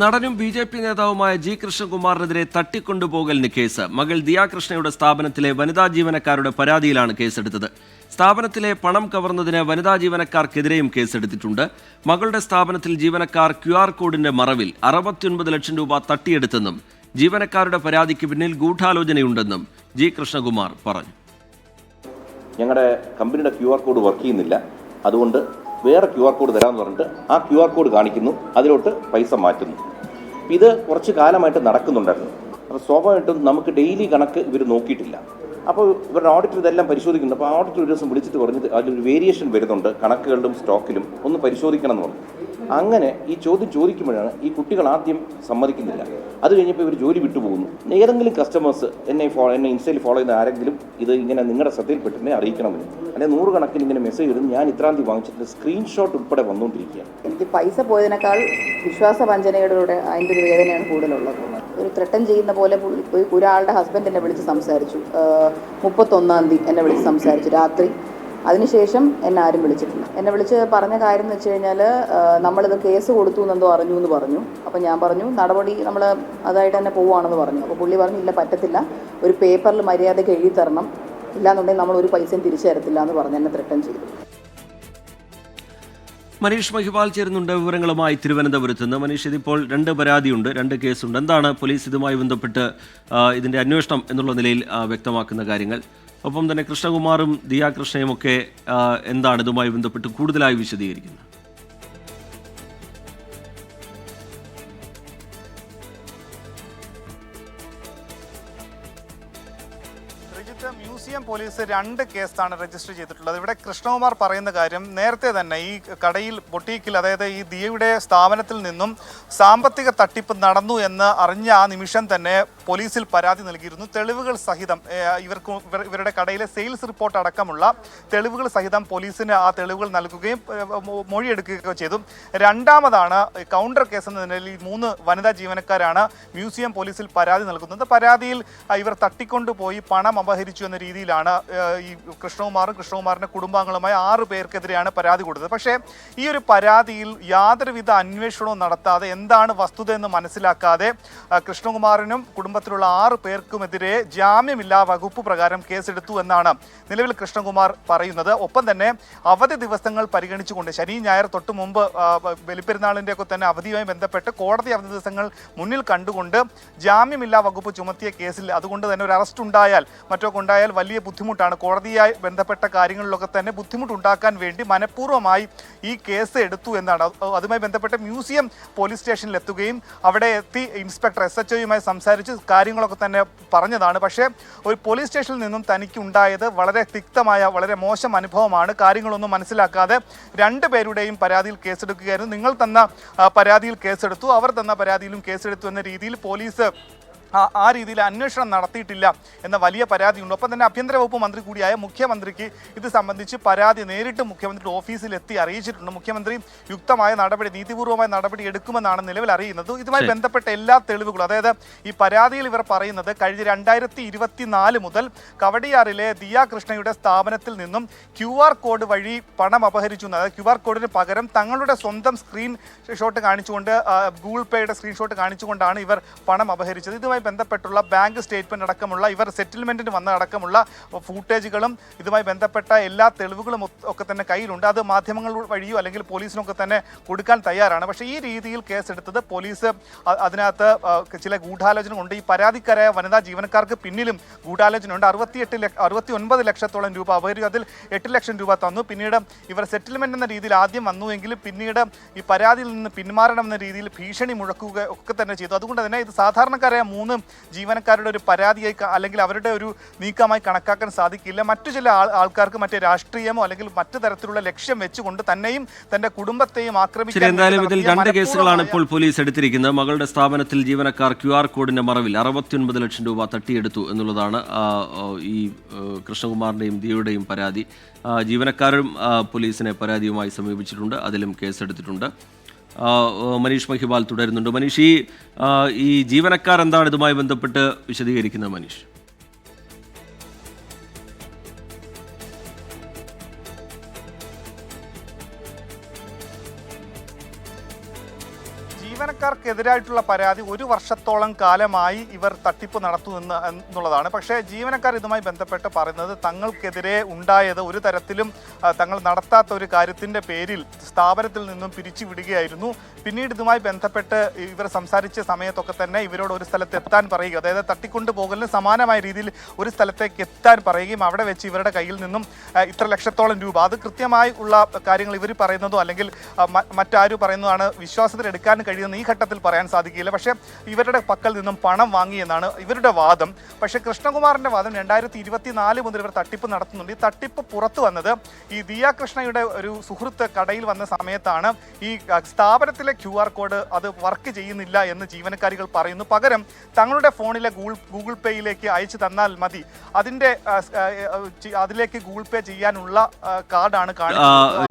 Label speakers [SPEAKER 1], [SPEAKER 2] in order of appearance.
[SPEAKER 1] നടനും B J P നേതാവുമായ G കൃഷ്ണകുമാറിനെതിരെ തട്ടിക്കൊണ്ടുപോകലിന് കേസ്. മകൾ ദിയാകൃഷ്ണയുടെ സ്ഥാപനത്തിലെ വനിതാ ജീവനക്കാരുടെ പരാതിയിലാണ് കേസെടുത്തത്. സ്ഥാപനത്തിലെ പണം കവർന്നതിന് വനിതാ ജീവനക്കാർക്കെതിരെയും കേസെടുത്തിട്ടുണ്ട്. മകളുടെ സ്ഥാപനത്തിൽ ജീവനക്കാർ ക്യു ആർ കോഡിന്റെ മറവിൽ അറുപത്തിയൊൻപത് ലക്ഷം രൂപ തട്ടിയെടുത്തെന്നും ജീവനക്കാരുടെ പരാതിക്ക് പിന്നിൽ ഗൂഢാലോചനയുണ്ടെന്നും ജി കൃഷ്ണകുമാർ പറഞ്ഞു.
[SPEAKER 2] ഞങ്ങളുടെ കമ്പനിയുടെ ക്യു ആർ കോഡ് വർക്ക് ചെയ്യുന്നില്ല. അതുകൊണ്ട് വേറെ ക്യു ആർ കോഡ് തരാമെന്ന് പറഞ്ഞിട്ട് ആ ക്യു ആർ കോഡ് കാണിക്കുന്നു. അതിലോട്ട് പൈസ മാറ്റുന്നു. ഇത് കുറച്ച് കാലമായിട്ട് നടക്കുന്നുണ്ടായിരുന്നു. അപ്പോൾ സ്വാഭാവികമായിട്ടും നമുക്ക് ഡെയിലി കണക്ക് ഇവർ നോക്കിയിട്ടില്ല. അപ്പോൾ ഇവരുടെ ഓഡിറ്റർ ഇതെല്ലാം പരിശോധിക്കുന്നുണ്ട്. അപ്പോൾ ഓഡിറ്റർ ഒരു ദിവസം വിളിച്ചിട്ട് പറഞ്ഞത് അതിലൊരു വേരിയേഷൻ വരുന്നുണ്ട്. കണക്കുകളിലും സ്റ്റോക്കിലും ഒന്ന് പരിശോധിക്കണം എന്ന് പറഞ്ഞു. അങ്ങനെ ഈ ചോദ്യം ചോദിക്കുമ്പോഴാണ് ഈ കുട്ടികൾ ആദ്യം സമ്മതിക്കുന്നില്ല. അത് കഴിഞ്ഞപ്പോൾ ഇവർ ജോലി വിട്ടുപോകുന്നു ഏതെങ്കിലും കസ്റ്റമേഴ്സ് എന്നെ ഫോ എന്നെ ഇൻസ്റ്റയിൽ ഫോളോ ചെയ്യുന്ന ആരെങ്കിലും ഇത് ഇങ്ങനെ നിങ്ങളുടെ ശ്രദ്ധയിൽപ്പെട്ടിനെ അറിയിക്കണമെന്ന്. അല്ലെങ്കിൽ നൂറുകണക്കിന് ഇങ്ങനെ മെസ്സേജ് വരുന്നു ഞാൻ ഇത്രാം തീയതി വാങ്ങിച്ചിട്ട് സ്ക്രീൻഷോട്ട് ഉൾപ്പെടെ വന്നുകൊണ്ടിരിക്കുകയാണ്.
[SPEAKER 3] എനിക്ക് പൈസ പോയതിനേക്കാൾ വിശ്വാസ വഞ്ചനയുടെ അതിന്റെ ഒരു വേദനയാണ് കൂടുതലുള്ളത്. ഒരു ത്രട്ടൻ ചെയ്യുന്ന പോലെ ഒരാളുടെ ഹസ്ബൻഡ് എന്നെ വിളിച്ച് സംസാരിച്ചു. മുപ്പത്തൊന്നാം തീയതി എന്നെ വിളിച്ച് സംസാരിച്ചു രാത്രി. അതിനുശേഷം എന്നെ ആരും വിളിച്ചിട്ടില്ല. എന്നെ വിളിച്ച് പറഞ്ഞ കാര്യം എന്ന് വെച്ച് കഴിഞ്ഞാൽ നമ്മളിത് കേസ് കൊടുത്തു എന്നെന്തോ അറിഞ്ഞു എന്ന് പറഞ്ഞു. അപ്പോൾ ഞാൻ പറഞ്ഞു നടപടി നമ്മൾ അതായിട്ട് തന്നെ പോവുകയാണെന്ന് പറഞ്ഞു. അപ്പോൾ പുള്ളി പറഞ്ഞു ഇല്ല പറ്റത്തില്ല. ഒരു പേപ്പറിൽ മര്യാദയ്ക്ക് എഴുതി തരണം. ഇല്ലാന്നുണ്ടെങ്കിൽ നമ്മൾ ഒരു പൈസയും തിരിച്ചു തരത്തില്ല എന്ന് പറഞ്ഞ് എന്നെ ത്രട്ടൻ ചെയ്തു.
[SPEAKER 1] മനീഷ് മഹിപാൽ ചേരുന്നുണ്ട് വിവരങ്ങളുമായി തിരുവനന്തപുരത്ത് നിന്ന്. മനീഷ് ഇതിപ്പോൾ രണ്ട് പരാതിയുണ്ട് രണ്ട് കേസുണ്ട്. എന്താണ് പോലീസ് ഇതുമായി ബന്ധപ്പെട്ട് ഇതിന്റെ അന്വേഷണം എന്നുള്ള നിലയിൽ വ്യക്തമാക്കുന്ന കാര്യങ്ങൾ? ഒപ്പം തന്നെ കൃഷ്ണകുമാറും ദിയാകൃഷ്ണയും ഒക്കെ എന്താണ് ഇതുമായി ബന്ധപ്പെട്ട് കൂടുതലായി വിശദീകരിക്കുന്നത്?
[SPEAKER 4] ശ്രീജിത്ത് മ്യൂസിയം പോലീസ് രണ്ട് കേസാണ് രജിസ്റ്റർ ചെയ്തിട്ടുള്ളത്. ഇവിടെ കൃഷ്ണകുമാർ പറയുന്ന കാര്യം നേരത്തെ തന്നെ ഈ കടയിൽ ബൊട്ടീക്കിൽ അതായത് ഈ ദിയയുടെ സ്ഥാപനത്തിൽ നിന്നും സാമ്പത്തിക തട്ടിപ്പ് നടന്നു എന്ന് അറിഞ്ഞ ആ നിമിഷം തന്നെ പോലീസിൽ പരാതി നൽകിയിരുന്നു. തെളിവുകൾ സഹിതം ഇവർക്ക് ഇവരുടെ കടയിലെ സെയിൽസ് റിപ്പോർട്ട് അടക്കമുള്ള തെളിവുകൾ സഹിതം പോലീസിന് ആ തെളിവുകൾ നൽകുകയും മൊഴിയെടുക്കുകയൊക്കെ ചെയ്തു. രണ്ടാമതാണ് കൗണ്ടർ കേസ് എന്ന നിലയിൽ മൂന്ന് വനിതാ ജീവനക്കാരാണ് മ്യൂസിയം പോലീസിൽ പരാതി നൽകുന്നത്. പരാതിയിൽ ഇവർ തട്ടിക്കൊണ്ടുപോയി പണം അപഹരിച്ചു എന്ന രീതിയിലാണ് ഈ കൃഷ്ണകുമാറും കൃഷ്ണകുമാറിന്റെ കുടുംബാംഗങ്ങളുമായ ആറ് പേർക്കെതിരെയാണ് പരാതി കൊടുത്തത്. പക്ഷേ ഈ ഒരു പരാതിയിൽ യാതൊരുവിധ അന്വേഷണവും നടത്താതെ എന്താണ് വസ്തുത എന്ന് മനസ്സിലാക്കാതെ കൃഷ്ണകുമാറിനും കുടുംബത്തിലുള്ള ആറ് പേർക്കുമെതിരെ ജാമ്യമില്ലാ വകുപ്പ് പ്രകാരം കേസെടുത്തു എന്നാണ് നിലവിൽ കൃഷ്ണകുമാർ പറയുന്നത്. ഒപ്പം തന്നെ അവധി ദിവസങ്ങൾ പരിഗണിച്ചുകൊണ്ട് ശനി ഞായർ തൊട്ട് മുമ്പ് ബലിപ്പെരുന്നാളിന്റെ ഒക്കെ തന്നെ അവധിയുമായി ബന്ധപ്പെട്ട് കോടതി അവധി ദിവസങ്ങൾ മുന്നിൽ കണ്ടുകൊണ്ട് ജാമ്യമില്ലാ വകുപ്പ് ചുമത്തിയ കേസിൽ അതുകൊണ്ട് തന്നെ ഒരു അറസ്റ്റ് ഉണ്ടായാൽ മറ്റോ ഒക്കെ ഉണ്ടായാൽ വലിയ ബുദ്ധിമുട്ടാണ്. കോടതിയായി ബന്ധപ്പെട്ട കാര്യങ്ങളിലൊക്കെ തന്നെ ബുദ്ധിമുട്ടുണ്ടാക്കാൻ വേണ്ടി മനഃപൂർവമായി ഈ കേസ് എടുത്തു എന്നാണ്. അതുമായി ബന്ധപ്പെട്ട് മ്യൂസിയം പോലീസ് സ്റ്റേഷനിൽ എത്തുകയും അവിടെ എത്തി ഇൻസ്പെക്ടർ എസ് എച്ച് ഒയുമായി സംസാരിച്ച് കാര്യങ്ങളൊക്കെ തന്നെ പറഞ്ഞതാണ്. പക്ഷേ ഒരു പോലീസ് സ്റ്റേഷനിൽ നിന്നും തനിക്ക് ഉണ്ടായത് വളരെ തിക്തമായ വളരെ മോശം അനുഭവമാണ്. കാര്യങ്ങളൊന്നും മനസ്സിലാക്കാതെ രണ്ട് പേരുടെയും പരാതിയിൽ കേസെടുക്കുകയായിരുന്നു. നിങ്ങൾ തന്ന പരാതിയിൽ കേസെടുത്തു. അവർ തന്ന പരാതിയിലും കേസെടുത്തു എന്ന രീതിയിൽ പോലീസ് ആ രീതിയിൽ അന്വേഷണം നടത്തിയിട്ടില്ല എന്ന വലിയ പരാതിയുണ്ട്. ഒപ്പം തന്നെ ആഭ്യന്തര വകുപ്പ് മന്ത്രി കൂടിയായ മുഖ്യമന്ത്രിക്ക് ഇത് സംബന്ധിച്ച് പരാതി നേരിട്ട് മുഖ്യമന്ത്രിയുടെ ഓഫീസിൽ എത്തി അറിയിച്ചിട്ടുണ്ട്. മുഖ്യമന്ത്രി യുക്തമായ നടപടി നീതിപൂർവമായ നടപടി എടുക്കുമെന്നാണ് നിലവിൽ അറിയുന്നത്. ഇതുമായി. ബന്ധപ്പെട്ട എല്ലാ തെളിവുകളും അതായത് ഈ പരാതിയിൽ ഇവർ പറയുന്നത് കഴിഞ്ഞ രണ്ടായിരത്തി ഇരുപത്തിനാല് മുതൽ കവടിയാറിലെ ദിയ കൃഷ്ണയുടെ സ്ഥാപനത്തിൽ നിന്നും ക്യു ആർ കോഡ് വഴി പണം അപഹരിച്ചു. അതായത് ക്യു ആർ കോഡിന് പകരം തങ്ങളുടെ സ്വന്തം സ്ക്രീൻ ഷോട്ട് കാണിച്ചുകൊണ്ട് ഗൂഗിൾ പേയുടെ സ്ക്രീൻഷോട്ട് കാണിച്ചുകൊണ്ടാണ് ഇവർ പണം അപഹരിച്ചത്. ഇതുമായി ബന്ധപ്പെട്ടുള്ള ബാങ്ക് സ്റ്റേറ്റ്മെന്റ് അടക്കമുള്ള ഇവർ സെറ്റിൽമെന്റിന് വന്ന അടക്കമുള്ള ഫൂട്ടേജുകളും ഇതുമായി ബന്ധപ്പെട്ട എല്ലാ തെളിവുകളും ഒക്കെ തന്നെ കയ്യിലുണ്ട്. അത് മാധ്യമങ്ങൾ വഴിയോ അല്ലെങ്കിൽ പോലീസിനൊക്കെ തന്നെ കൊടുക്കാൻ തയ്യാറാണ്. പക്ഷേ ഈ രീതിയിൽ കേസ് എടുത്തത് പോലീസ് അതിനകത്ത് ചില ഗൂഢാലോചന ഉണ്ട് ഈ പരാതിക്കാരായ വനിതാ ജീവനക്കാർക്ക് പിന്നിലും ഗൂഢാലോചനയുണ്ട്. അറുപത്തിയെട്ട് ലക്ഷ അറുപത്തി ഒൻപത് ലക്ഷത്തോളം രൂപ. അവർ അതിൽ എട്ട് ലക്ഷം രൂപ തന്നു. പിന്നീട് ഇവർ സെറ്റിൽമെന്റ് എന്ന രീതിയിൽ ആദ്യം വന്നുവെങ്കിലും പിന്നീട് ഈ പരാതിയിൽ നിന്ന് പിന്മാറണം എന്ന രീതിയിൽ ഭീഷണി മുഴക്കുക ഒക്കെ തന്നെ ചെയ്തു. അതുകൊണ്ട് തന്നെ ഇത് സാധാരണക്കാരായ മൂന്ന് ജീവനക്കാരുടെ ഒരു പരാതിയായി അല്ലെങ്കിൽ അവരുടെ ഒരു നീക്കമായി കണക്കാക്കാൻ സാധിക്കില്ല. മറ്റു ചില ആൾക്കാർക്ക് മറ്റു രാഷ്ട്രീയമോ അല്ലെങ്കിൽ മറ്റു തരത്തിലുള്ള ലക്ഷ്യം വെച്ചുകൊണ്ട് തന്നെയും തന്റെ കുടുംബത്തെയും
[SPEAKER 1] ആക്രമിച്ചു
[SPEAKER 4] ആക്രമിക്കാൻ
[SPEAKER 1] എന്തായാലും ഇതിൽ രണ്ട് കേസുകളാണ് ഇപ്പോൾ പോലീസ് എടുത്തിരിക്കുന്നത്. മകളുടെ സ്ഥാപനത്തിൽ ജീവനക്കാർ ക്യു ആർ കോഡിന്റെ മറവിൽ അറുപത്തിയൊൻപത് ലക്ഷം രൂപ തട്ടിയെടുത്തു എന്നുള്ളതാണ് ഈ കൃഷ്ണകുമാറിന്റെയും ദിയയുടെയും പരാതി. ജീവനക്കാരും പോലീസിനെ പരാതിയുമായി സമീപിച്ചിട്ടുണ്ട്. അതിലും കേസെടുത്തിട്ടുണ്ട്. മനീഷ് മഹിബാൽ തുടരുന്നുണ്ട്. മനീഷ് ഈ ഈ ജീവനക്കാർ എന്താണ് ഇതുമായി ബന്ധപ്പെട്ട് വിശദീകരിക്കുന്നത് മനീഷ്?
[SPEAKER 4] ജീവനക്കാർ ഇവർക്കെതിരായിട്ടുള്ള പരാതി ഒരു വർഷത്തോളം കാലമായി ഇവർ തട്ടിപ്പ് നടത്തുമെന്ന് എന്നുള്ളതാണ്. പക്ഷേ ജീവനക്കാർ ഇതുമായി ബന്ധപ്പെട്ട് പറയുന്നത് തങ്ങൾക്കെതിരെ ഉണ്ടായത് ഒരു തരത്തിലും തങ്ങൾ നടത്താത്ത ഒരു കാര്യത്തിന്റെ പേരിൽ സ്ഥാപനത്തിൽ നിന്നും പിരിച്ചു വിടുകയായിരുന്നു. പിന്നീട് ഇതുമായി ബന്ധപ്പെട്ട് ഇവർ സംസാരിച്ച സമയത്തൊക്കെ തന്നെ ഇവരോട് ഒരു സ്ഥലത്ത് എത്താൻ പറയുക അതായത് തട്ടിക്കൊണ്ടു പോകലിന് സമാനമായ രീതിയിൽ ഒരു സ്ഥലത്തേക്ക് എത്താൻ പറയുകയും അവിടെ വെച്ച് ഇവരുടെ കയ്യിൽ നിന്നും ഇത്ര ലക്ഷത്തോളം രൂപ. അത് കൃത്യമായി ഉള്ള കാര്യങ്ങൾ ഇവർ പറയുന്നതോ അല്ലെങ്കിൽ മറ്റാരും പറയുന്നതാണ് വിശ്വാസത്തിൽ എടുക്കാൻ കഴിയുന്ന ഈ ഘട്ടത്തിൽ പറയാൻ സാധിക്കില്ല പക്ഷേ ഇവരുടെ പക്കൽ നിന്നും പണം വാങ്ങി എന്നാണ് ഇവരുടെ വാദം. പക്ഷേ കൃഷ്ണകുമാറിന്റെ വാദം രണ്ടായിരത്തി ഇരുപത്തിനാല് മുതൽ ഇവർ തട്ടിപ്പ് നടത്തുന്നുണ്ട്. ഈ തട്ടിപ്പ് പുറത്തു വന്നത് ഈ ദിയ കൃഷ്ണയുടെ ഒരു സുഹൃത്ത് കടയിൽ വന്ന സമയത്താണ്. ഈ സ്ഥാപനത്തിലെ ക്യു ആർ കോഡ് അത് വർക്ക് ചെയ്യുന്നില്ല എന്ന് ജീവനക്കാരികൾ പറയുന്നു. പകരം തങ്ങളുടെ ഫോണിലെ ഗൂഗിൾ ഗൂഗിൾ പേയിലേക്ക് അയച്ചു തന്നാൽ മതി. അതിന്റെ അതിലേക്ക് ഗൂഗിൾ പേ ചെയ്യാനുള്ള കാർഡാണ് കാണിക്കുന്നത്.